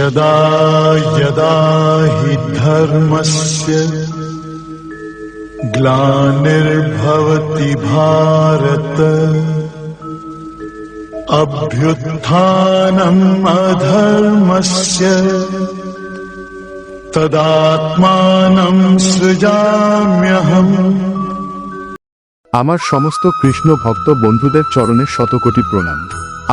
यदा यदा हि धर्मस्य ग्लानिर्भवति भारत अभ्युत्थानम् अधर्मस्य तदात्मानम् सृजाम्यहम् আমার সমস্ত কৃষ্ণ ভক্ত বন্ধুদের চরণে শতকোটি প্রণাম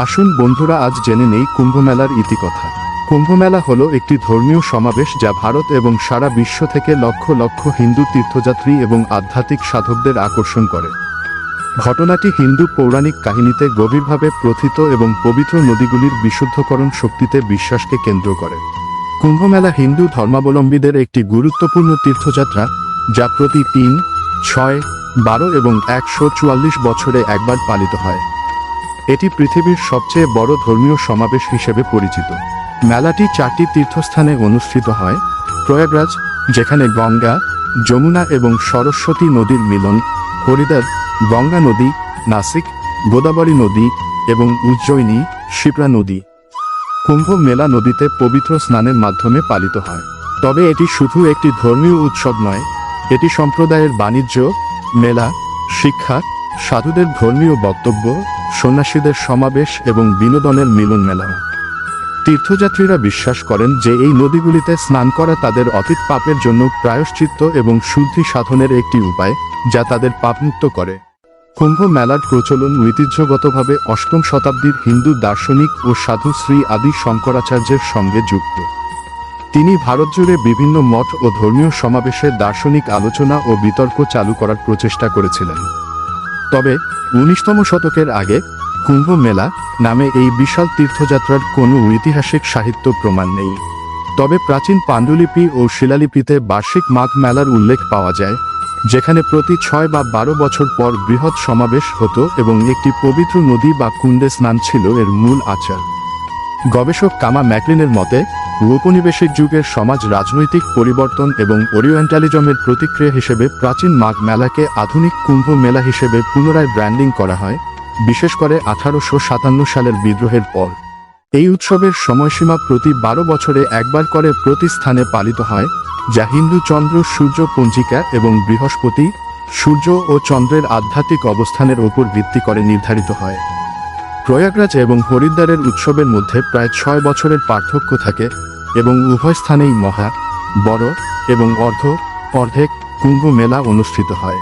আসুন বন্ধুরা আজ জেনে নেই কুম্ভমেলার ইতিকথা কুম্ভমেলা হলো একটি ধর্মীয় সমাবেশ যা ভারত এবং সারা বিশ্ব থেকে লক্ষ লক্ষ হিন্দু তীর্থযাত্রী এবং আধ্যাত্মিক সাধকদের আকর্ষণ করে। ঘটনাটি হিন্দু পৌরাণিক কাহিনীতে গভীরভাবে প্রথিত এবং পবিত্র নদীগুলির বিশুদ্ধকরণ শক্তিতে বিশ্বাসকে কেন্দ্র করে। কুম্ভমেলা হিন্দু ধর্মাবলম্বীদের একটি গুরুত্বপূর্ণ তীর্থযাত্রা, যা প্রতি তিন, ছয়, বারো এবং একশো চুয়াল্লিশ বছরে একবার পালিত হয়। এটি পৃথিবীর সবচেয়ে বড় ধর্মীয় সমাবেশ হিসেবে পরিচিত। মেলাটি চারটি তীর্থস্থানে অনুষ্ঠিত হয়। প্রয়াগরাজ, যেখানে গঙ্গা, যমুনা এবং সরস্বতী নদীর মিলন, হরিদ্বার, গঙ্গা নদী, নাসিক, গোদাবরী নদী এবং উজ্জয়িনী, শিপ্রা নদী। কুম্ভ মেলা নদীতে পবিত্র স্নানের মাধ্যমে পালিত হয়। তবে এটি শুধু একটি ধর্মীয় উৎসব নয়, এটি সম্প্রদায়ের বাণিজ্য, মেলা, শিক্ষা, সাধুদের ধর্মীয় বক্তব্য, সন্ন্যাসীদের সমাবেশ এবং বিনোদনের মিলন মেলাও। তীর্থযাত্রীরা বিশ্বাস করেন যে এই নদীগুলিতে স্নান করা তাদের অতীত পাপের জন্য প্রায়শ্চিত্ত এবং শুদ্ধি সাধনের একটি উপায়, যা তাদের পাপমুক্ত করে। কুম্ভ মেলার প্রচলন ঐতিহ্যগতভাবে অষ্টম শতাব্দীর হিন্দু দার্শনিক ও সাধু শ্রী আদি শঙ্করাচার্যের সঙ্গে যুক্ত। তিনি ভারত জুড়ে বিভিন্ন মঠ ও ধর্মীয় সমাবেশে দার্শনিক আলোচনা ও বিতর্ক চালু করার প্রচেষ্টা করেছিলেন। তবে উনিশতম শতকের আগে কুম্ভ মেলা নামে এই বিশাল তীর্থযাত্রার কোনো ঐতিহাসিক সাহিত্য প্রমাণ নেই। তবে প্রাচীন পাণ্ডুলিপি ও শিলালিপিতে বার্ষিক মাঘ মেলার উল্লেখ পাওয়া যায়, যেখানে প্রতি ছয় বা বারো বছর পর বৃহৎ সমাবেশ হতো এবং একটি পবিত্র নদী বা কুণ্ডে স্নান ছিল এর মূল আচার। গবেষক কামা ম্যাকলিনের মতে, ঔপনিবেশিক যুগের সমাজ রাজনৈতিক পরিবর্তন এবং ওরিয়েন্টালিজমের প্রতিক্রিয়া হিসেবে প্রাচীন মাঘ মেলাকে আধুনিক কুম্ভ মেলা হিসেবে পুনরায় ব্র্যান্ডিং করা হয়। বিশেষ করে আঠারোশো সাতান্ন সালের বিদ্রোহের পর। এই উৎসবের সময়সীমা প্রতি বারো বছরে একবার করে প্রতি স্থানে পালিত হয়, যা হিন্দু চন্দ্র, সূর্য পঞ্জিকা এবং বৃহস্পতি, সূর্য ও চন্দ্রের আধ্যাত্মিক অবস্থানের ওপর ভিত্তি করে নির্ধারিত হয়। প্রয়াগরাজ এবং হরিদ্বারের উৎসবের মধ্যে প্রায় ছয় বছরের পার্থক্য থাকে এবং উভয় স্থানেই মহা, বড় এবং অর্ধ, অর্ধেক কুম্ভ মেলা অনুষ্ঠিত হয়।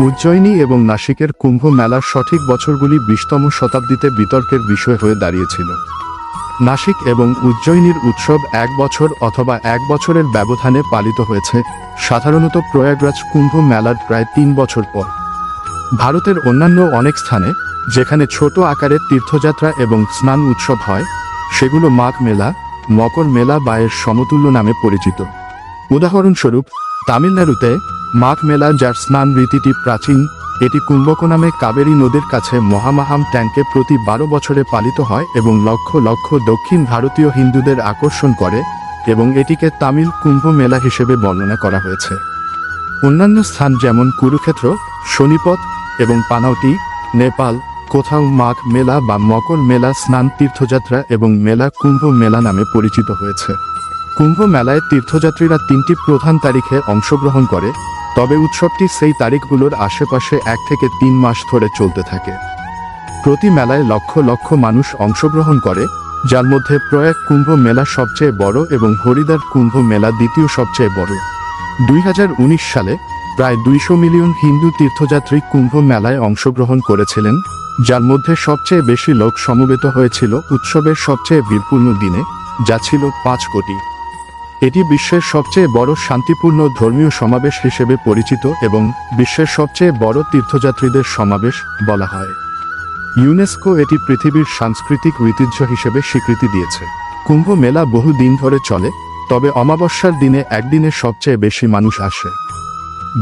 উজ্জয়িনী এবং নাসিকের কুম্ভ মেলার সঠিক বছরগুলি বিশতম শতাব্দীতে বিতর্কের বিষয় হয়ে দাঁড়িয়েছিল। নাসিক এবং উজ্জয়িনীর উৎসব এক বছর অথবা এক বছরের ব্যবধানে পালিত হয়েছে, সাধারণত প্রয়াগরাজ কুম্ভ মেলার প্রায় তিন বছর পর। ভারতের অন্যান্য অনেক স্থানে, যেখানে ছোট আকারের তীর্থযাত্রা এবং স্নান উৎসব হয়, সেগুলো মাঘ মেলা, মকর মেলা বা এর সমতুল্য নামে পরিচিত। উদাহরণস্বরূপ, তামিলনাড়ুতে মাঘ মেলা যার স্নান রীতিটি প্রাচীন, এটি কুম্ভকোনামে কাবেরী নদীর কাছে মহামাহাম ট্যাঙ্কে প্রতি বারো বছরে পালিত হয় এবং লক্ষ লক্ষ দক্ষিণ ভারতীয় হিন্দুদের আকর্ষণ করে এবং এটিকে তামিল কুম্ভ মেলা হিসেবে বর্ণনা করা হয়েছে। অন্যান্য স্থান যেমন কুরুক্ষেত্র, শনিপথ এবং পানাউটি, নেপাল, কোথাও মাঘ মেলা বা মকর মেলা স্নান তীর্থযাত্রা এবং মেলা কুম্ভ মেলা নামে পরিচিত হয়েছে। কুম্ভ মেলায় তীর্থযাত্রীরা তিনটি প্রধান তারিখে অংশগ্রহণ করে তবে উৎসবটি সেই তারিখগুলোর আশেপাশে এক থেকে তিন মাস ধরে চলতে থাকে। প্রতি মেলায় লক্ষ লক্ষ মানুষ অংশগ্রহণ করে, যার মধ্যে প্রয়াগ কুম্ভ মেলা সবচেয়ে বড় এবং হরিদ্বার কুম্ভ মেলা দ্বিতীয় সবচেয়ে বড়। দুই হাজার উনিশ সালে প্রায় দুইশো মিলিয়ন হিন্দু তীর্থযাত্রী কুম্ভ মেলায় অংশগ্রহণ করেছিলেন, যার মধ্যে সবচেয়ে বেশি লোক সমবেত হয়েছিল উৎসবের সবচেয়ে বীরপূর্ণ দিনে, যা ছিল পাঁচ কোটি। এটি বিশ্বের সবচেয়ে বড় শান্তিপূর্ণ ধর্মীয় সমাবেশ হিসেবে পরিচিত এবং বিশ্বের সবচেয়ে বড় তীর্থযাত্রীদের সমাবেশ বলা হয়। ইউনেস্কো এটি পৃথিবীর সাংস্কৃতিক ঐতিহ্য হিসেবে স্বীকৃতি দিয়েছে। কুম্ভ মেলা বহু দিন ধরে চলে, তবে অমাবস্যার দিনে একদিনে সবচেয়ে বেশি মানুষ আসে।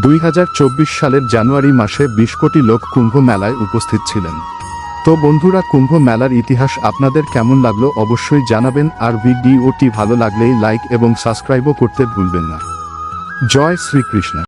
দুই হাজার চব্বিশ সালের জানুয়ারি মাসে বিশ কোটি লোক কুম্ভ মেলায় উপস্থিত ছিলেন। তো বন্ধুরা, কুম্ভ মেলার ইতিহাস আপনাদের কেমন লাগল অবশ্যই জানাবেন, আর ভিডিওটি ভালো লাগলেই লাইক এবং সাবস্ক্রাইবও করতে ভুলবেন না। জয় শ্রীকৃষ্ণ।